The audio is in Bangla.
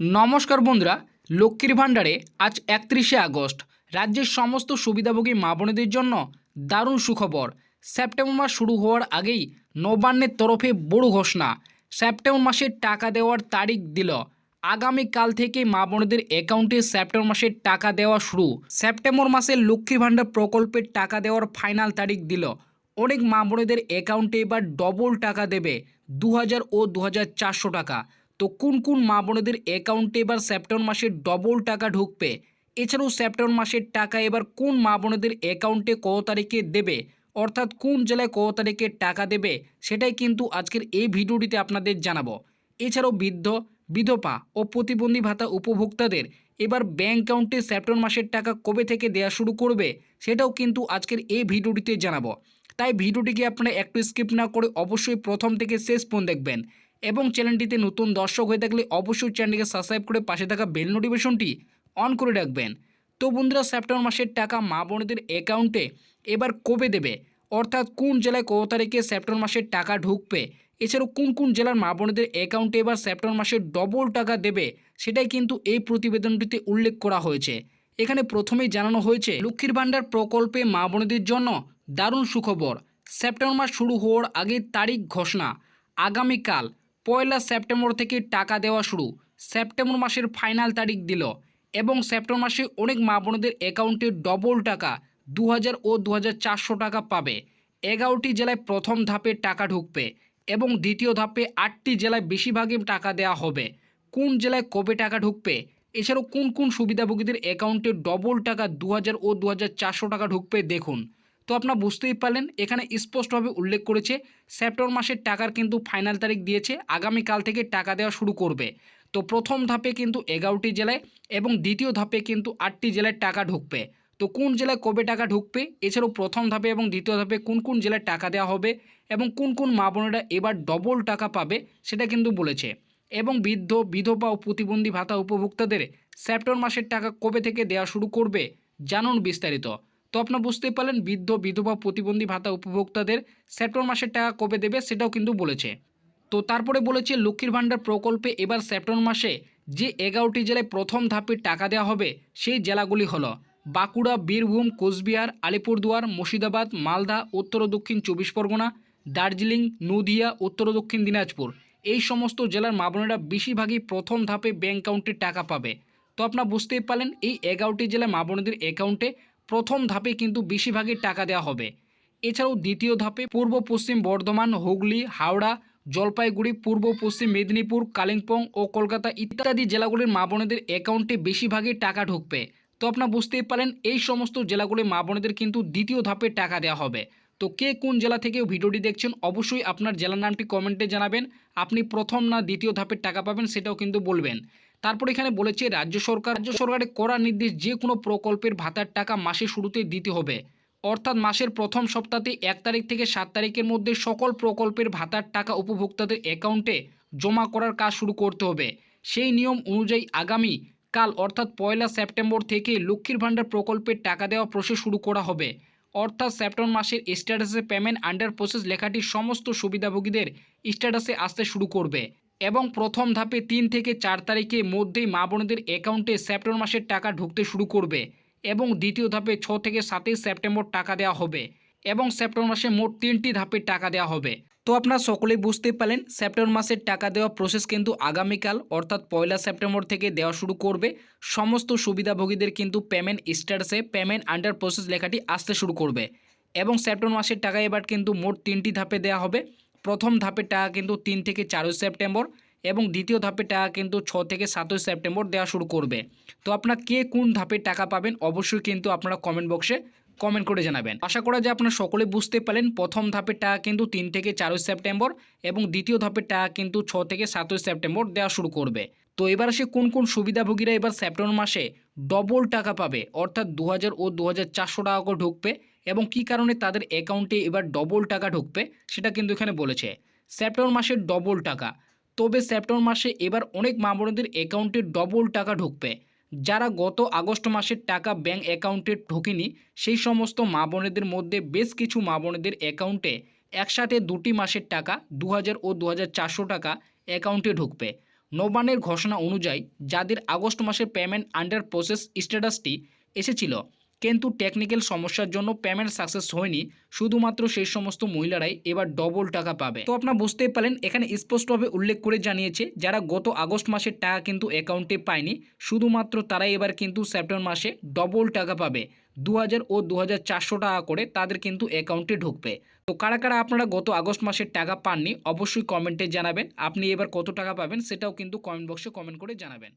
নমস্কার বন্ধুরা, লক্ষ্মীর ভাণ্ডারে আজ একত্রিশে আগস্ট। রাজ্যের সমস্ত সুবিধাভোগী মা বোনেদের জন্য দারুণ সুখবর। সেপ্টেম্বর মাস শুরু হওয়ার আগেই নবান্নের তরফে বড় ঘোষণা। সেপ্টেম্বর মাসের টাকা দেওয়ার তারিখ দিল। আগামীকাল থেকে মা বোনেদের অ্যাকাউন্টে সেপ্টেম্বর মাসের টাকা দেওয়া শুরু। সেপ্টেম্বর মাসে লক্ষ্মীর ভাণ্ডার প্রকল্পের টাকা দেওয়ার ফাইনাল তারিখ দিল। অনেক মা বোনেদের অ্যাকাউন্টে এবার ডবল টাকা দেবে দু হাজার ও দু হাজার চারশো টাকা। তো কোন কোন মা বোনেদের অ্যাকাউন্টে এবার সেপ্টেম্বর মাসে ডবল টাকা ঢুকবে? এছাড়াও সেপ্টেম্বর মাসের টাকা এবার কোন মা বোনেদের অ্যাকাউন্টে কত তারিখে দেবে? অর্থাৎ কোন জেলায় কত তারিখে টাকা দেবে? সেটাই কিন্তু আজকের এই ভিডিওটিতে আপনাদের জানাব। এছাড়াও বৃদ্ধ, বিধবা ও প্রতিবন্ধী ভাতা উপভোক্তাদের এবার ব্যাঙ্ক অ্যাকাউন্টে সেপ্টেম্বর মাসের টাকা কবে থেকে দেওয়া শুরু করবে? সেটাও কিন্তু আজকের এই ভিডিওটিতে জানাব। তাই ভিডিওটিকে আপনারা একটু স্কিপ না করে অবশ্যই প্রথম থেকে শেষ পর্যন্ত দেখবেন। এবং চ্যানেলটিতে নতুন দর্শক হয়ে থাকলে অবশ্যই চ্যানেলটিকে সাবস্ক্রাইব করে পাশে থাকা বেল নোটিফিকেশনটি অন করে রাখবেন। তো বন্ধুরা, সেপ্টেম্বর মাসের টাকা মা বোনেদের অ্যাকাউন্টে এবার কবে দেবে? অর্থাৎ কোন জেলায় কত তারিখে সেপ্টেম্বর মাসের টাকা ঢুকবে? এছাড়াও কোন কোন জেলার মা বোনেদের অ্যাকাউন্টে এবার সেপ্টেম্বর মাসে ডবল টাকা দেবে? সেটাই কিন্তু এই প্রতিবেদনটিতে উল্লেখ করা হয়েছে। এখানে প্রথমেই জানানো হয়েছে, লক্ষ্মীর ভাণ্ডার প্রকল্পে মা বোনেদের জন্য দারুণ সুখবর। সেপ্টেম্বর মাস শুরু হওয়ার আগে তারিখ ঘোষণা। আগামীকাল পয়লা সেপ্টেম্বর থেকে টাকা দেওয়া শুরু। সেপ্টেম্বর মাসের ফাইনাল তারিখ দিল এবং সেপ্টেম্বর মাসে অনেক মা বোনদের অ্যাকাউন্টে ডবল টাকা দু হাজার ও দু হাজার চারশো টাকা পাবে। এগারোটি জেলায় প্রথম ধাপে টাকা ঢুকবে এবং দ্বিতীয় ধাপে আটটি জেলায় বেশিরভাগই টাকা দেওয়া হবে। কোন জেলায় কবে টাকা ঢুকবে? এছাড়াও কোন কোন সুবিধাভোগীদের অ্যাকাউন্টে ডবল টাকা দু হাজার ও দু হাজার চারশো টাকা ঢুকবে দেখুন। তো আপনারা বুঝতেই পারলেন, এখানে স্পষ্টভাবে উল্লেখ করেছে, সেপ্টেম্বর মাসের টাকার কিন্তু ফাইনাল তারিখ দিয়েছে, আগামীকাল থেকে টাকা দেওয়া শুরু করবে। তো প্রথম ধাপে কিন্তু এগারোটি জেলায় এবং দ্বিতীয় ধাপে কিন্তু আটটি জেলায় টাকা ঢুকবে। তো কোন জেলায় কবে টাকা ঢুকবে, এছাড়াও প্রথম ধাপে এবং দ্বিতীয় ধাপে কোন কোন জেলায় টাকা দেওয়া হবে এবং কোন কোন মা বোনেরা এবার ডবল টাকা পাবে, সেটা কিন্তু বলেছে। এবং বৃদ্ধ, বিধবা ও প্রতিবন্ধী ভাতা উপভোক্তাদের সেপ্টেম্বর মাসের টাকা কবে থেকে দেওয়া শুরু করবে, জানুন বিস্তারিত। তো আপনারা বুঝতেই পারলেন, বৃদ্ধ, বিধবা, প্রতিবন্ধী ভাতা উপভোক্তাদের সেপ্টেম্বর মাসের টাকা কবে দেবে সেটাও কিন্তু বলেছে। তো তারপরে বলেছে, লক্ষ্মীর ভাণ্ডার প্রকল্পে এবার সেপ্টেম্বর মাসে যে এগারোটি জেলায় প্রথম ধাপে টাকা দেওয়া হবে, সেই জেলাগুলি হলো বাঁকুড়া, বীরভূম, কোচবিহার, আলিপুরদুয়ার, মুর্শিদাবাদ, মালদা, উত্তর দক্ষিণ চব্বিশ পরগনা, দার্জিলিং, নদিয়া, উত্তর দক্ষিণ দিনাজপুর। এই সমস্ত জেলার মা বোনেরা বেশিরভাগই প্রথম ধাপে ব্যাঙ্ক অ্যাকাউন্টে টাকা পাবে। তো আপনারা বুঝতেই পারলেন, এই এগারোটি জেলার মা বোনেদের অ্যাকাউন্টে প্রথম ধাপে কিন্তু বেশিরভাগই টাকা দেওয়া হবে। এছাড়াও দ্বিতীয় ধাপে পূর্ব পশ্চিম বর্ধমান, হুগলি, হাওড়া, জলপাইগুড়ি, পূর্ব পশ্চিম মেদিনীপুর, কালিম্পং ও কলকাতা ইত্যাদি জেলাগুলির মা বোনেদের অ্যাকাউন্টে বেশিরভাগই টাকা ঢুকবে। তো আপনারা বুঝতেই পারেন, এই সমস্ত জেলাগুলির মা বোনেদের কিন্তু দ্বিতীয় ধাপে টাকা দেওয়া হবে। তো কে কোন জেলা থেকে ভিডিওটি দেখছেন, অবশ্যই আপনার জেলার নামটি কমেন্টে জানাবেন। আপনি প্রথম না দ্বিতীয় ধাপের টাকা পাবেন সেটাও কিন্তু বলবেন। তারপর এখানে বলেছে, রাজ্য সরকার, রাজ্য সরকারের করা নির্দেশ যে কোনো প্রকল্পের ভাতার টাকা মাসের শুরুতে দিতে হবে। অর্থাৎ মাসের প্রথম সপ্তাহে এক তারিখ থেকে সাত তারিখের মধ্যে সকল প্রকল্পের ভাতার টাকা উপভোক্তাদের অ্যাকাউন্টে জমা করার কাজ শুরু করতে হবে। সেই নিয়ম অনুযায়ী আগামী কাল, অর্থাৎ পয়লা সেপ্টেম্বর থেকে লক্ষ্মীর ভাণ্ডার প্রকল্পের টাকা দেওয়া প্রসেস শুরু করা হবে। অর্থাৎ সেপ্টেম্বর মাসের স্ট্যাটাসে পেমেন্ট আন্ডার প্রসেস লেখাটি সমস্ত সুবিধাভোগীদের স্ট্যাটাসে আসতে শুরু করবে। এবং প্রথম ধাপে তিন থেকে চার তারিখের মধ্যেই মা বোনদের অ্যাকাউন্টে সেপ্টেম্বর মাসের টাকা ঢুকতে শুরু করবে এবং দ্বিতীয় ধাপে ছ থেকে সাতই সেপ্টেম্বর টাকা দেওয়া হবে এবং সেপ্টেম্বর মাসে মোট তিনটি ধাপে টাকা দেওয়া হবে। তো আপনারা সকলেই বুঝতেই পারলেন, সেপ্টেম্বর মাসের টাকা দেওয়া প্রসেস কিন্তু আগামীকাল, অর্থাৎ পয়লা সেপ্টেম্বর থেকে দেওয়া শুরু করবে। সমস্ত সুবিধাভোগীদের কিন্তু পেমেন্ট স্ট্যাটাসে পেমেন্ট আন্ডার প্রসেস লেখাটি আসতে শুরু করবে। এবং সেপ্টেম্বর মাসের টাকা এবার কিন্তু মোট তিনটি ধাপে দেওয়া হবে। প্রথম ধাপের টাকা কিন্তু তিন থেকে চারই সেপ্টেম্বর এবং দ্বিতীয় ধাপের টাকা কিন্তু ছ থেকে সাতই সেপ্টেম্বর দেওয়া শুরু করবে। তো আপনারা কে কোন ধাপের টাকা পাবেন অবশ্যই কিন্তু আপনারা কমেন্ট বক্সে কমেন্ট করে জানাবেন। আশা করা যায় আপনারা সকলে বুঝতে পারলেন, প্রথম ধাপের টাকা কিন্তু তিন থেকে চারই সেপ্টেম্বর এবং দ্বিতীয় ধাপের টাকা কিন্তু ছ থেকে সাতই সেপ্টেম্বর দেওয়া শুরু করবে। তো এবার আসে কোন কোন সুবিধাভোগীরা এবার সেপ্টেম্বর মাসে ডবল টাকা পাবে, অর্থাৎ দু হাজার ও দু টাকা করে ঢুকবে এবং কি কারণে তাদের অ্যাকাউন্টে এবার ডবল টাকা ঢুকবে, সেটা কিন্তু এখানে বলেছে। সেপ্টেম্বর মাসের ডবল টাকা। তবে সেপ্টেম্বর মাসে এবার অনেক মা বোনদের অ্যাকাউন্টে ডবল টাকা ঢুকবে। যারা গত আগস্ট মাসের টাকা ব্যাঙ্ক অ্যাকাউন্টে ঢোকেনি, সেই সমস্ত মা বোনেদের মধ্যে বেশ কিছু মা বোনেদের অ্যাকাউন্টে একসাথে দুটি মাসের টাকা দু হাজার ও দু হাজার চারশো টাকা অ্যাকাউন্টে ঢুকবে। নবানের ঘোষণা অনুযায়ী, যাদের আগস্ট মাসের পেমেন্ট আন্ডার প্রসেস স্ট্যাটাসটি এসেছিল কিন্তু টেকনিক্যাল সমস্যার জন্য পেমেন্ট সাকসেস হয়নি, শুধুমাত্র সেই সমস্ত মহিলারাই এবার ডবল টাকা পাবে। তো আপনারা বুঝতেই পারলেন, এখানে স্পষ্টভাবে উল্লেখ করে জানিয়েছে যারা গত আগস্ট মাসের টাকা কিন্তু অ্যাকাউন্টে পায়নি, শুধুমাত্র তারাই এবার কিন্তু সেপ্টেম্বর মাসে ডবল টাকা পাবে। দু হাজার ও দু হাজার চারশো টাকা করে তাদের কিন্তু অ্যাকাউন্টে ঢুকবে। তো কারা কারা আপনারা গত আগস্ট মাসের টাকা পাননি, অবশ্যই কমেন্টে জানাবেন। আপনি এবার কত টাকা পাবেন, সেটাও কিন্তু কমেন্ট বক্সে কমেন্ট করে জানাবেন।